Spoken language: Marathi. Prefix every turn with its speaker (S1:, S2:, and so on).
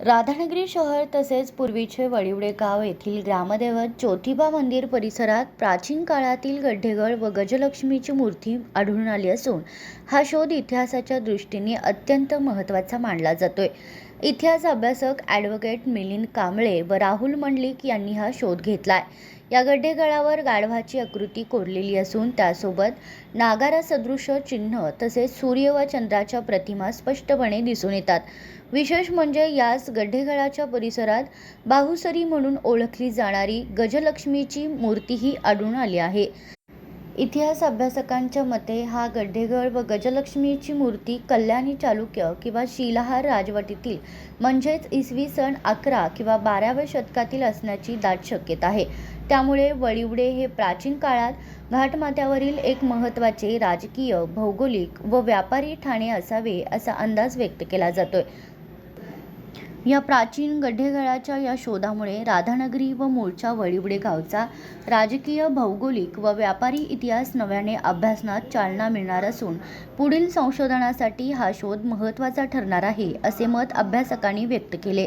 S1: राधानगरी शहर तसेच पूर्वीचे वडिवडे गाव येथील ग्रामदैवत ज्योतिबा मंदिर परिसरात प्राचीन काळातील गड्ढेगड व गजलक्ष्मीची मूर्ती आढळून आली असून हा शोध इतिहासाच्या दृष्टीने अत्यंत महत्त्वाचा मानला जातोय. इतिहास अभ्यासक ॲडव्होकेट मिलिंद कांबळे व राहुल मंडलिक यांनी हा शोध घेतलाय. या गड्ढेगळावर गाढवाची आकृती कोरलेली असून त्यासोबत नागारा सदृश चिन्ह तसेच सूर्य व चंद्राच्या प्रतिमा स्पष्टपणे दिसून येतात. विशेष म्हणजे याच गड्ढेगळाच्या परिसरात बाहुसरी म्हणून ओळखली जाणारी गजलक्ष्मीची मूर्तीही आढळून आली आहे. इतिहास अभ्यासकांच्या मते हा गड्ढेगड व गजलक्ष्मीची मूर्ती कल्याणी चालुक्य किंवा शिलाहार राजवटीतील म्हणजेच इसवी सन अकरा किंवा बाराव्या शतकातील असण्याची दाट शक्यता आहे. त्यामुळे वळिवडे हे प्राचीन काळात घाटमाथ्यावरील एक महत्त्वाचे राजकीय भौगोलिक व व्यापारी ठाणे असावे असा अंदाज व्यक्त केला जातोय. या प्राचीन गड्ढेगळाच्या या शोधामुळे राधानगरी व मूळच्या वळिवडे गावचा राजकीय भौगोलिक व व्यापारी इतिहास नव्याने अभ्यासनात चालना मिळणार असून पुढील संशोधनासाठी हा शोध महत्त्वाचा ठरणार आहे असे मत अभ्यासकांनी व्यक्त केले.